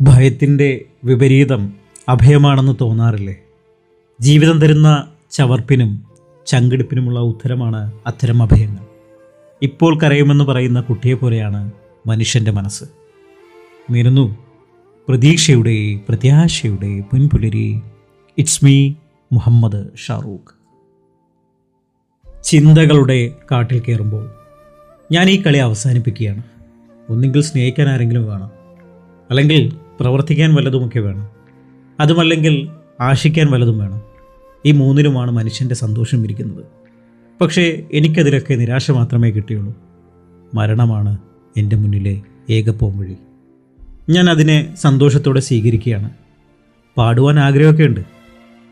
ഭയത്തിന്റെ വിപരീതം അഭയമാണെന്ന് തോന്നാറില്ലേ? ജീവിതം തരുന്ന ചവർപ്പിനും ചങ്കിടിപ്പിനുമുള്ള ഉത്തരമാണ് അത്തരം അഭയങ്ങൾ. ഇപ്പോൾ കരയുമെന്ന് പറയുന്ന കുട്ടിയെ പോലെയാണ് മനുഷ്യന്റെ മനസ്സ്. നിരുന്നു പ്രതീക്ഷയുടെ പ്രത്യാശയുടെ പൊൻപുലരി ഇറ്റ്സ് മീ മുഹമ്മദ് ഷാറൂഖ്. ചിന്തകളുടെ കാട്ടിൽ കയറുമ്പോൾ ഞാൻ ഈ കളി അവസാനിപ്പിക്കുകയാണ്. ഒന്നെങ്കിൽ സ്നേഹിക്കാൻ ആരെങ്കിലും വേണം. അല്ലെങ്കിൽ പ്രവർത്തിക്കാൻ വല്ലതുമൊക്കെ വേണം. അതുമല്ലെങ്കിൽ ആശിക്കാൻ വല്ലതും വേണം. ഈ മൂന്നിലുമാണ് മനുഷ്യന്റെ സന്തോഷം ഇരിക്കുന്നത്. പക്ഷേ എനിക്കതിലൊക്കെ നിരാശ മാത്രമേ കിട്ടിയുള്ളൂ. മരണമാണ് എന്റെ മുന്നിലെ ഏകപ്പോം വഴി. ഞാൻ അതിനെ സന്തോഷത്തോടെ സ്വീകരിക്കുകയാണ്. പാടുവാൻ ആഗ്രഹമൊക്കെ ഉണ്ട്.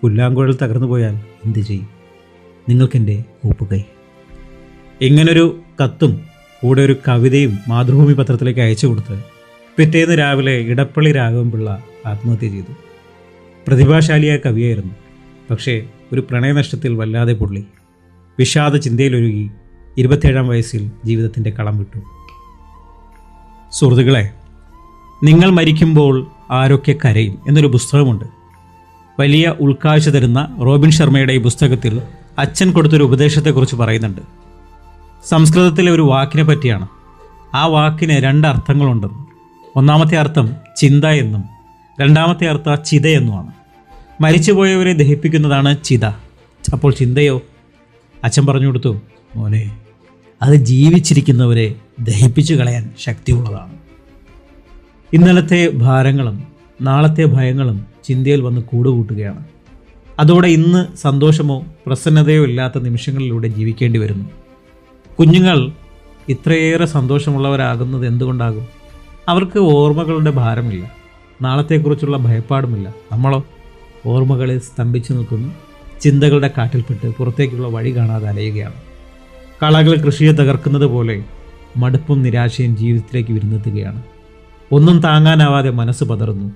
പുല്ലാങ്കുഴൽ തകർന്നു പോയാൽ എന്ത് ചെയ്യും? നിങ്ങൾക്കെന്റെ കൂപ്പുകൈ ഇങ്ങനൊരു കത്തും കൂടെ ഒരു കവിതയും മാതൃഭൂമി പത്രത്തിലേക്ക് അയച്ചു കൊടുത്ത് പിറ്റേന്ന് രാവിലെ ഇടപ്പള്ളി രാഘവൻപിള്ള ആത്മഹത്യ ചെയ്തു. പ്രതിഭാശാലിയായ കവിയായിരുന്നു. പക്ഷേ ഒരു പ്രണയനഷ്ടത്തിൽ വല്ലാതെ പൊള്ളി. വിഷാദ ചിന്തയിലൊരുകി ഇരുപത്തേഴാം വയസ്സിൽ ജീവിതത്തിന്റെ കളം വിട്ടു. സുഹൃത്തുക്കളെ നിങ്ങൾ മരിക്കുമ്പോൾ ആരൊക്കെ കരയും എന്നൊരു പുസ്തകമുണ്ട്. വലിയ ഉൾക്കാഴ്ച തരുന്ന റോബിൻ ശർമ്മയുടെ ഈ പുസ്തകത്തിൽ അച്ഛൻ കൊടുത്തൊരു ഉപദേശത്തെക്കുറിച്ച് പറയുന്നുണ്ട്. സംസ്കൃതത്തിലെ ഒരു വാക്കിനെ പറ്റിയാണ്. ആ വാക്കിന് രണ്ട് അർത്ഥങ്ങളുണ്ടെന്ന്. ഒന്നാമത്തെ അർത്ഥം ചിന്ത എന്നും രണ്ടാമത്തെ അർത്ഥം ചിത എന്നുമാണ്. മരിച്ചുപോയവരെ ദഹിപ്പിക്കുന്നതാണ് ചിത. അപ്പോൾ ചിന്തയോ? അച്ഛൻ പറഞ്ഞു കൊടുത്തു മോനെ അത് ജീവിച്ചിരിക്കുന്നവരെ ദഹിപ്പിച്ചു കളയാൻ ശക്തിയുള്ളതാണ്. ഇന്നലത്തെ ഭാരങ്ങളും നാളത്തെ ഭയങ്ങളും ചിന്തയിൽ വന്ന് കൂടുകൂട്ടുകയാണ്. അതോടെ ഇന്ന് സന്തോഷമോ പ്രസന്നതയോ ഇല്ലാത്ത നിമിഷങ്ങളിലൂടെ ജീവിക്കേണ്ടി വരുന്നു. കുഞ്ഞുങ്ങൾ ഇത്രയേറെ സന്തോഷമുള്ളവരാകുന്നത് എന്തുകൊണ്ടാകും? അവർക്ക് ഓർമ്മകളുടെ ഭാരമില്ല. നാളത്തെക്കുറിച്ചുള്ള ഭയപ്പാടുമില്ല. നമ്മളോ ഓർമ്മകളെ സ്തംഭിച്ചു നിൽക്കുന്നു. ചിന്തകളുടെ കാട്ടിൽപ്പെട്ട് പുറത്തേക്കുള്ള വഴി കാണാതെ അലയുകയാണ്. കളകൾ കൃഷിയെ തകർക്കുന്നത് പോലെ മടുപ്പും നിരാശയും ജീവിതത്തിലേക്ക് വിരുന്നെത്തുകയാണ്. ഒന്നും താങ്ങാനാവാതെ മനസ്സ് പതറുന്നു.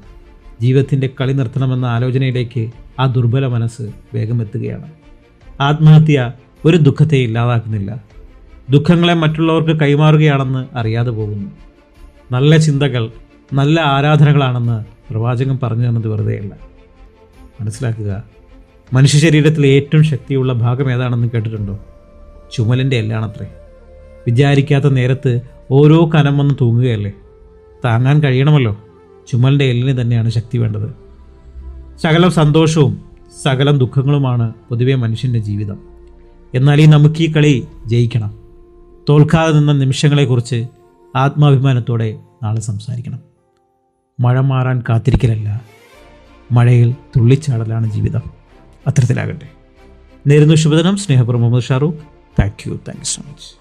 ജീവിതത്തിന്റെ കളി നിർത്തണമെന്ന ആലോചനയിലേക്ക് ആ ദുർബല മനസ്സ് വേഗം എത്തുകയാണ് ആത്മഹത്യ ഒരു ദുഃഖത്തെ ഇല്ലാതാക്കുന്നില്ല. ദുഃഖങ്ങളെ മറ്റുള്ളവർക്ക് കൈമാറുകയാണെന്ന് അറിയാതെ പോകുന്നു. നല്ല ചിന്തകൾ നല്ല ആരാധനകളാണെന്ന് പ്രവാചകൻ പറഞ്ഞു തന്നത് വെറുതെയല്ല. മനസ്സിലാക്കുക മനുഷ്യ ശരീരത്തിലെ ഏറ്റവും ശക്തിയുള്ള ഭാഗം ഏതാണെന്ന് കേട്ടിട്ടുണ്ടോ? ചുമലിന്റെ എല്ലാണത്രേ വിചാരിക്കാത്ത നേരത്ത് ഓരോ കനം വന്ന് തൂങ്ങുകയല്ലേ? താങ്ങാൻ കഴിയണമല്ലോ. ചുമലിന്റെ എല്ലിന് തന്നെയാണ് ശക്തി വേണ്ടത്. സകലം സന്തോഷവും സകലം ദുഃഖങ്ങളുമാണ് പൊതുവെ മനുഷ്യന്റെ ജീവിതം. എന്നാൽ ഈ നമുക്ക് ഈ കളി ജയിക്കണം. തോൽക്കാതെ നിന്ന നിമിഷങ്ങളെക്കുറിച്ച് ആത്മാഭിമാനത്തോടെ നാളെ സംസാരിക്കണം. മഴ മാറാൻ കാത്തിരിക്കലല്ല. മഴയിൽ തുള്ളിച്ചാടലാണ് ജീവിതം. അത്തരത്തിലാകട്ടെ. നേരുന്നു ശുഭദിനം. സ്നേഹപുറം Muhammad Shahrukh. Thank you thank you so much